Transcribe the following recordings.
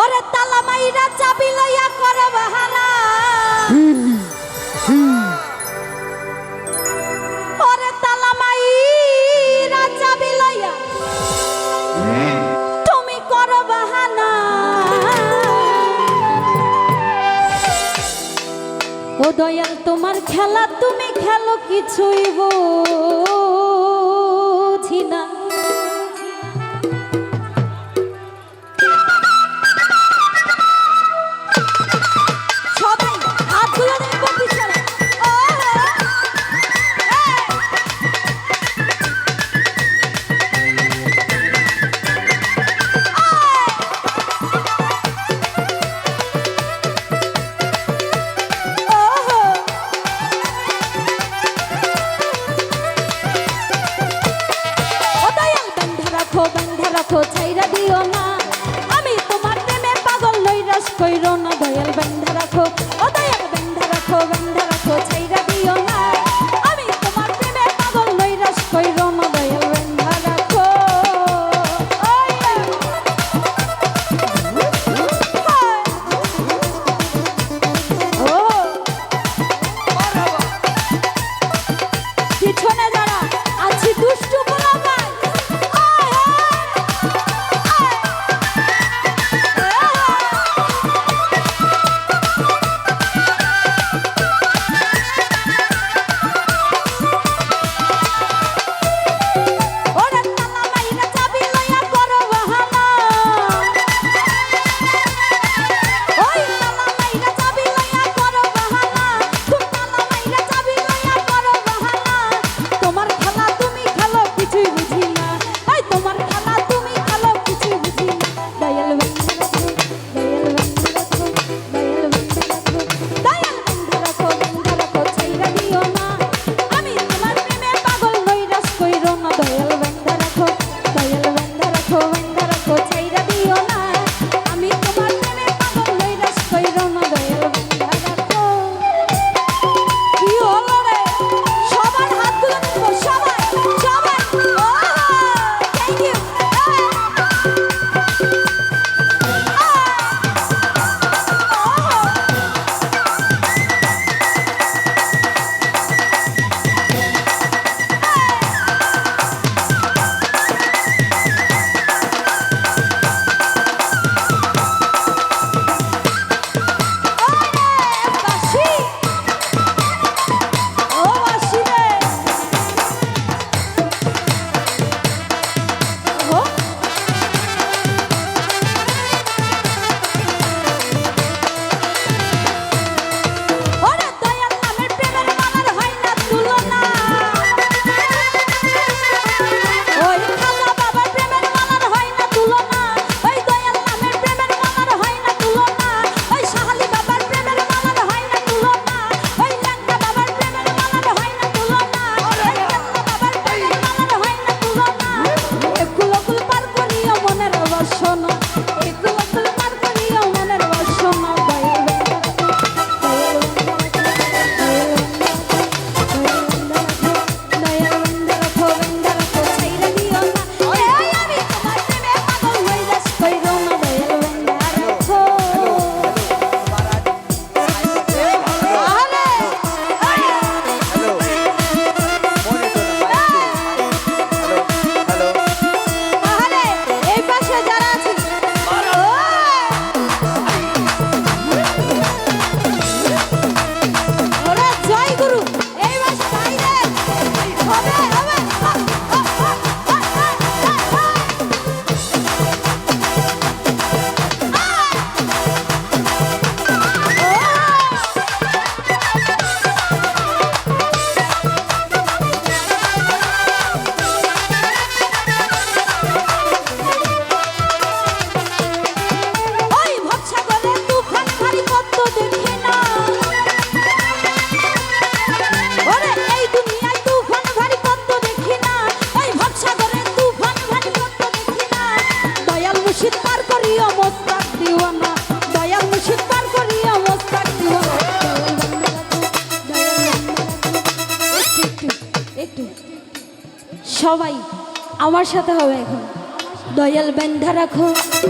ওরে তালা মাইরা চাবি লইয়া করে বাহারা। ওরে তালা মাইরা চাবি লইয়া। তুমি করো বাহানা। ও দয়াল, তোমার খেলা তুমি খেলো কিছুই বল সবাই আমার সাথে হবে এখন। দয়াল বেন্ধা রাখো,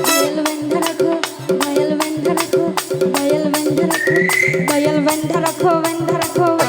দয়াল বেন্ধা রাখো, দয়াল বেন্ধা রাখো, দয়াল বেন্ধা রাখো, দয়াল বেন্ধা রাখো বেন্ধা রাখো।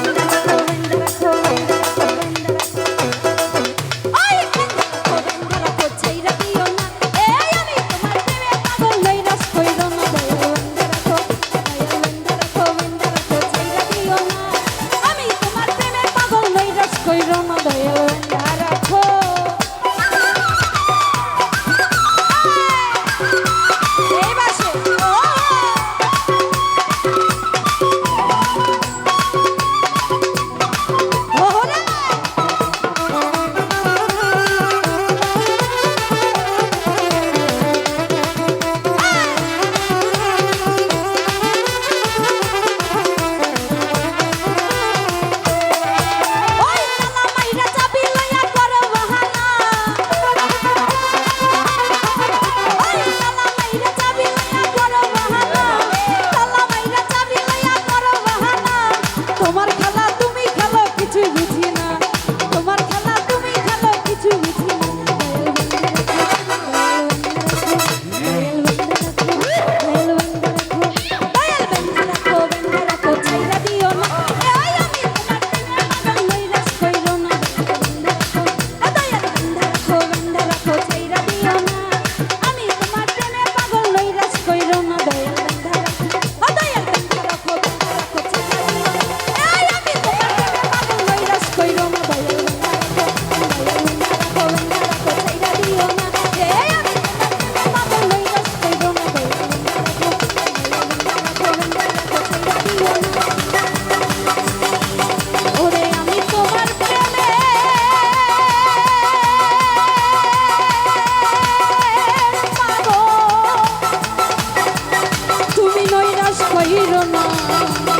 一个梦。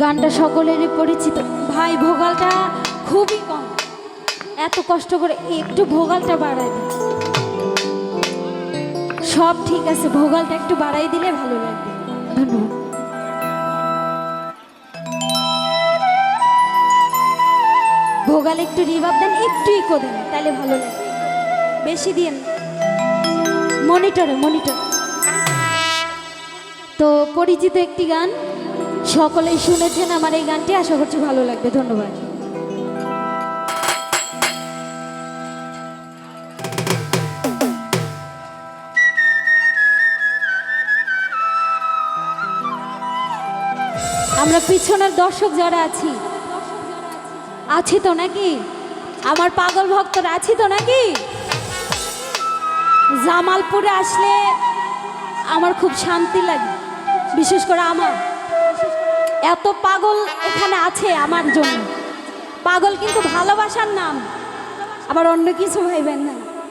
গানটা সকলেরই পরিচিত। ভাই, ভোগালটা খুবই কম। এত কষ্ট করে একটু ভোগালটা বাড়াই সব ঠিক আছে, ভোগালটা একটু বাড়াই দিলে ভালো লাগবে। ধন্যবাদ। ভোগাল একটু রিভাব দেন, একটু ইকো দেন তাহলে ভালো লাগে বেশি দিন মনিটরে মনিটর তো পরিচিত একটি গান সকলেই শুনেছেন আমার এই গানটি, আশা করছি ভালো লাগবে, ধন্যবাদ। আমরা পিছনের দর্শক যারা আছি আছি তো নাকি? আমার পাগল ভক্তরা, আছি তো নাকি? জামালপুরে আসলে আমার খুব শান্তি লাগে, বিশেষ করে আমার। এত পাগল এখানে আছে আমার জন্য। পাগল কিন্তু ভালোবাসার নাম। আবার অন্য কিছু ভাইবেন না।